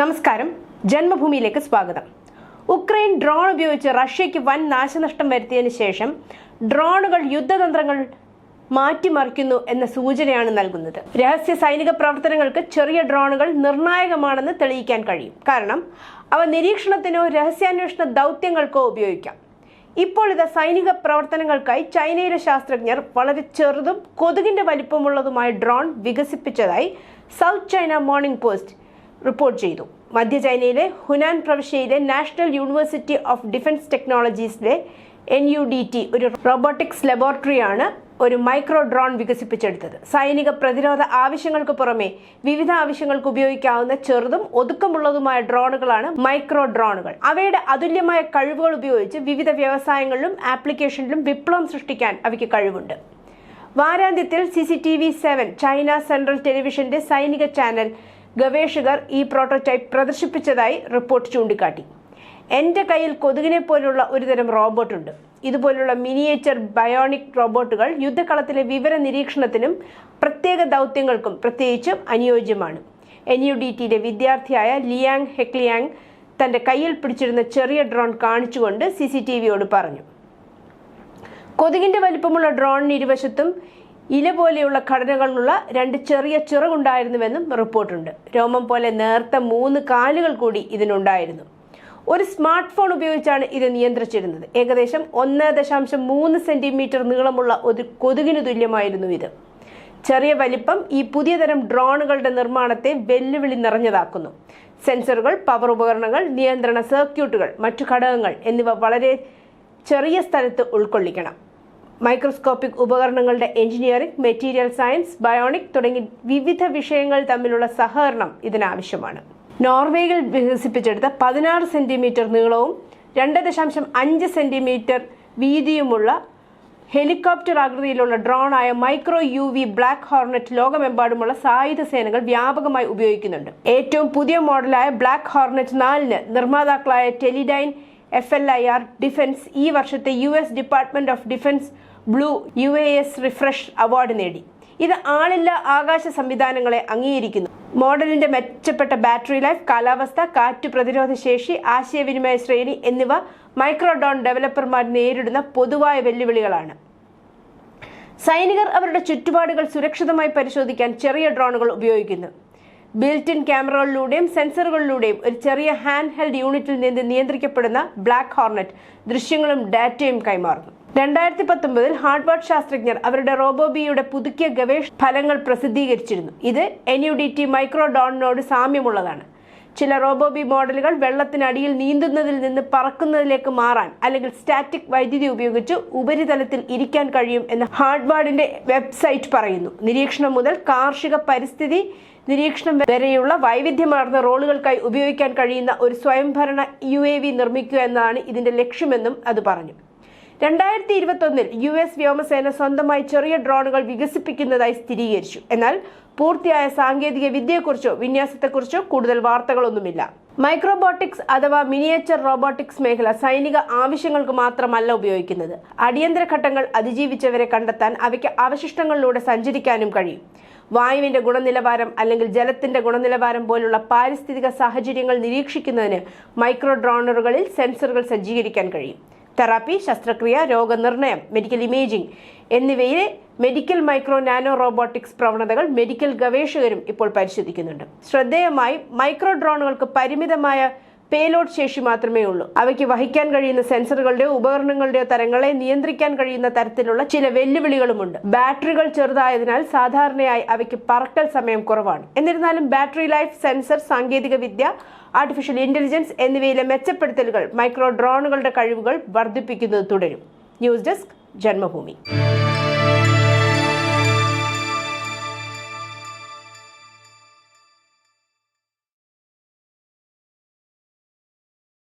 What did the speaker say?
നമസ്കാരം. ജന്മഭൂമിയിലേക്ക് സ്വാഗതം. Ukraine drone ഉപയോഗിച്ച് റഷ്യയ്ക്ക് വൻ നാശനഷ്ടം വരുത്തിയതിനു ശേഷം ഡ്രോണുകൾ യുദ്ധതന്ത്രങ്ങൾ മാറ്റിമറിക്കുന്നു എന്ന സൂചനയാണ് നൽകുന്നത്. രഹസ്യ സൈനിക പ്രവർത്തനങ്ങൾക്ക് ചെറിയ ഡ്രോണുകൾ നിർണായകമാണെന്ന് തെളിയിക്കാൻ കഴിയും. കാരണം അവ നിരീക്ഷണത്തിനോ രഹസ്യാന്വേഷണ ദൗത്യങ്ങൾക്കോ ഉപയോഗിക്കാം. ഇപ്പോൾ ഇത് സൈനിക പ്രവർത്തനങ്ങൾക്കായി ചൈനയിലെ ശാസ്ത്രജ്ഞർ വളരെ ചെറുതും കൊതുകിന്റെ വലിപ്പമുള്ളതുമായ drone വികസിപ്പിച്ചതായി South China Morning Post report ചെയ്തു. മധ്യ ചൈനയിലെ ഹുനാൻ പ്രവിശ്യയിലെ നാഷണൽ യൂണിവേഴ്സിറ്റി ഓഫ് ഡിഫൻസ് ടെക്നോളജീസിലെ എൻ യു ഡി ടി ഒരു റോബോട്ടിക്സ് ലബോറട്ടറിയാണ് ഒരു മൈക്രോ ഡ്രോൺ വികസിപ്പിച്ചെടുത്തത്. സൈനിക പ്രതിരോധ ആവശ്യങ്ങൾക്ക് പുറമെ വിവിധ ആവശ്യങ്ങൾക്ക് ഉപയോഗിക്കാവുന്ന ചെറുതും ഒതുക്കമുള്ളതുമായ ഡ്രോണുകളാണ് മൈക്രോ ഡ്രോണുകൾ. അവയുടെ അതുല്യമായ കഴിവുകൾ ഉപയോഗിച്ച് വിവിധ വ്യവസായങ്ങളിലും ആപ്ലിക്കേഷനിലും വിപ്ലവം സൃഷ്ടിക്കാൻ അവയ്ക്ക് കഴിവുണ്ട്. വാരാന്ത്യത്തിൽ C C T V seven China central ടെലിവിഷന്റെ സൈനിക ചാനൽ ഗവേഷകർ ഈ പ്രോട്ടോടൈപ്പ് പ്രദർശിപ്പിച്ചതായി റിപ്പോർട്ട് ചൂണ്ടിക്കാട്ടി. എന്റെ കയ്യിൽ കൊതുകിനെ പോലുള്ള ഒരുതരം റോബോട്ടുണ്ട് ഇതുപോലുള്ള മിനിയേച്ചർ ബയോണിക് റോബോട്ടുകൾ യുദ്ധക്കളത്തിലെ വിവര നിരീക്ഷണത്തിനും പ്രത്യേക ദൗത്യങ്ങൾക്കും പ്രത്യേകിച്ചും അനുയോജ്യമാണ്. എൻ യു ഡി ടിയിലെ വിദ്യാർത്ഥിയായ ലിയാങ് ഹെക്ലിയാങ് തന്റെ കയ്യിൽ പിടിച്ചിരുന്ന ചെറിയ ഡ്രോൺ കാണിച്ചുകൊണ്ട് സി സി ടി വിയോട് പറഞ്ഞു. കൊതുകിന്റെ വലിപ്പമുള്ള ഡ്രോണിന് ഇരുവശത്തും ഇല പോലെയുള്ള ഘടനകളുള്ള രണ്ട് ചെറിയ ചിറകുണ്ടായിരുന്നുവെന്നും റിപ്പോർട്ടുണ്ട്. രോമം പോലെ നേർത്ത മൂന്ന് കാലുകൾ കൂടി ഇതിനുണ്ടായിരുന്നു. ഒരു സ്മാർട്ട് ഫോൺ ഉപയോഗിച്ചാണ് ഇത് നിയന്ത്രിച്ചിരുന്നത്. ഏകദേശം ഒന്ന് ദശാംശം മൂന്ന് സെന്റിമീറ്റർ നീളമുള്ള ഒരു കൊതുകിന് തുല്യമായിരുന്നു ഇത്. ചെറിയ വലിപ്പം ഈ പുതിയ തരം ഡ്രോണുകളുടെ നിർമ്മാണത്തെ വെല്ലുവിളി നിറഞ്ഞതാക്കുന്നു. സെൻസറുകൾ പവർ ഉപകരണങ്ങൾ നിയന്ത്രണ സർക്യൂട്ടുകൾ മറ്റു ഘടകങ്ങൾ എന്നിവ വളരെ ചെറിയ സ്ഥലത്ത് ഉൾക്കൊള്ളിക്കണം. മൈക്രോസ്കോപ്പിക് ഉപകരണങ്ങളുടെ എഞ്ചിനീയറിംഗ് മെറ്റീരിയൽ സയൻസ് ബയോണിക് തുടങ്ങി വിവിധ വിഷയങ്ങൾ തമ്മിലുള്ള സഹകരണം ഇതിനാവശ്യമാണ്. നോർവേയിൽ വികസിപ്പിച്ചെടുത്ത പതിനാറ് സെന്റിമീറ്റർ നീളവും രണ്ട് ദശാംശം അഞ്ച് സെന്റിമീറ്റർ വീതിയുമുള്ള ഹെലികോപ്റ്റർ ആകൃതിയിലുള്ള ഡ്രോണായ micro U V black hornet ലോകമെമ്പാടുമുള്ള സായുധ സേനകൾ വ്യാപകമായി ഉപയോഗിക്കുന്നുണ്ട്. ഏറ്റവും പുതിയ മോഡലായ ബ്ലാക്ക് ഹോർണറ്റ് നാലിന് നിർമ്മാതാക്കളായ Teledyne F L I R defence ഈ വർഷത്തെ U S department of defence blue U A S refresh award നേടി. ഇത് ആളില്ല ആകാശ സംവിധാനങ്ങളെ അംഗീകരിക്കുന്നു. മോഡലിന്റെ മെച്ചപ്പെട്ട ബാറ്ററി ലൈഫ് കാലാവസ്ഥ കാറ്റ് പ്രതിരോധ ശേഷി ആശയവിനിമയ ശ്രേണി എന്നിവ മൈക്രോഡോൺ ഡെവലപ്പർമാർ നേരിടുന്ന പൊതുവായ വെല്ലുവിളികളാണ്. സൈനികർ അവരുടെ ചുറ്റുപാടുകൾ സുരക്ഷിതമായി പരിശോധിക്കാൻ ചെറിയ ഡ്രോണുകൾ ഉപയോഗിക്കുന്നു. ബിൽറ്റ് ഇൻ ക്യാമറകളിലൂടെയും സെൻസറുകളിലൂടെയും ഒരു ചെറിയ ഹാൻഡ് ഹെൽഡ് യൂണിറ്റിൽ നിന്ന് നിയന്ത്രിക്കപ്പെടുന്ന ബ്ലാക്ക് ഹോർണറ്റ് ദൃശ്യങ്ങളും ഡാറ്റയും കൈമാറുന്നു. രണ്ടായിരത്തി പത്തൊമ്പതിൽ ഹാർഡ്വാർഡ് ശാസ്ത്രജ്ഞർ അവരുടെ റോബോബിയുടെ പുതുക്കിയ ഗവേഷണ ഫലങ്ങൾ പ്രസിദ്ധീകരിച്ചിരുന്നു. ഇത് ടി മൈക്രോഡോണിനോട് സാമ്യമുള്ളതാണ്. ചില റോബോബി മോഡലുകൾ വെള്ളത്തിനടിയിൽ നീന്തുന്നതിൽ നിന്ന് പറക്കുന്നതിലേക്ക് മാറാൻ അല്ലെങ്കിൽ സ്റ്റാറ്റിക് വൈദ്യുതി ഉപയോഗിച്ച് ഉപരിതലത്തിൽ ഇരിക്കാൻ കഴിയും എന്ന് ഹാർഡ്വാർഡിന്റെ വെബ്സൈറ്റ് പറയുന്നു. നിരീക്ഷണം മുതൽ കാർഷിക പരിസ്ഥിതി നിരീക്ഷണം വരെയുള്ള വൈവിധ്യമാർന്ന റോളുകൾക്കായി ഉപയോഗിക്കാൻ കഴിയുന്ന ഒരു സ്വയംഭരണ യു നിർമ്മിക്കുക എന്നതാണ് ഇതിന്റെ ലക്ഷ്യമെന്നും അത് പറഞ്ഞു. രണ്ടായിരത്തി ഇരുപത്തൊന്നിൽ യു എസ് വ്യോമസേന സ്വന്തമായി ചെറിയ ഡ്രോണുകൾ വികസിപ്പിക്കുന്നതായി സ്ഥിരീകരിച്ചു. എന്നാൽ പൂർത്തിയായ സാങ്കേതിക വിദ്യയെക്കുറിച്ചോ വിന്യാസത്തെക്കുറിച്ചോ കൂടുതൽ വാർത്തകളൊന്നുമില്ല. മൈക്രോബോട്ടിക്സ് അഥവാ മിനിയേച്ചർ റോബോട്ടിക്സ് മേഖല സൈനിക ആവശ്യങ്ങൾക്ക് മാത്രമല്ല ഉപയോഗിക്കുന്നത്. അടിയന്തര ഘട്ടങ്ങൾ അതിജീവിച്ചവരെ കണ്ടെത്താൻ അവയ്ക്ക് അവശിഷ്ടങ്ങളിലൂടെ സഞ്ചരിക്കാനും കഴിയും. വായുവിന്റെ ഗുണനിലവാരം അല്ലെങ്കിൽ ജലത്തിന്റെ ഗുണനിലവാരം പോലുള്ള പാരിസ്ഥിതിക സാഹചര്യങ്ങൾ നിരീക്ഷിക്കുന്നതിന് മൈക്രോ ഡ്രോണറുകളിൽ സെൻസറുകൾ സജ്ജീകരിക്കാൻ കഴിയും. തെറാപ്പി ശസ്ത്രക്രിയ രോഗനിർണയം മെഡിക്കൽ ഇമേജിംഗ് എന്നിവയിലെ മെഡിക്കൽ മൈക്രോ നാനോ റോബോട്ടിക്സ് പ്രവണതകൾ മെഡിക്കൽ ഗവേഷകരും ഇപ്പോൾ പരിശോധിക്കുന്നുണ്ട്. ശ്രദ്ധേയമായി മൈക്രോ ഡ്രോണുകൾക്ക് പരിമിതമായ പേലോഡ് ശേഷി മാത്രമേ ഉള്ളൂ. അവയ്ക്ക് വഹിക്കാൻ കഴിയുന്ന സെൻസറുകളുടെയോ ഉപകരണങ്ങളുടെയോ തരങ്ങളെ നിയന്ത്രിക്കാൻ കഴിയുന്ന തരത്തിലുള്ള ചില വെല്ലുവിളികളുമുണ്ട്. ബാറ്ററികൾ ചെറുതായതിനാൽ സാധാരണയായി അവയ്ക്ക് പറക്കൽ സമയം കുറവാണ്. എന്നിരുന്നാലും ബാറ്ററി ലൈഫ് സെൻസർ സാങ്കേതിക വിദ്യ ആർട്ടിഫിഷ്യൽ ഇന്റലിജൻസ് എന്നിവയിലെ മെച്ചപ്പെടുത്തലുകൾ മൈക്രോ ഡ്രോണുകളുടെ കഴിവുകൾ വർദ്ധിപ്പിക്കുന്നത് തുടരും. News desk Janmabhumi.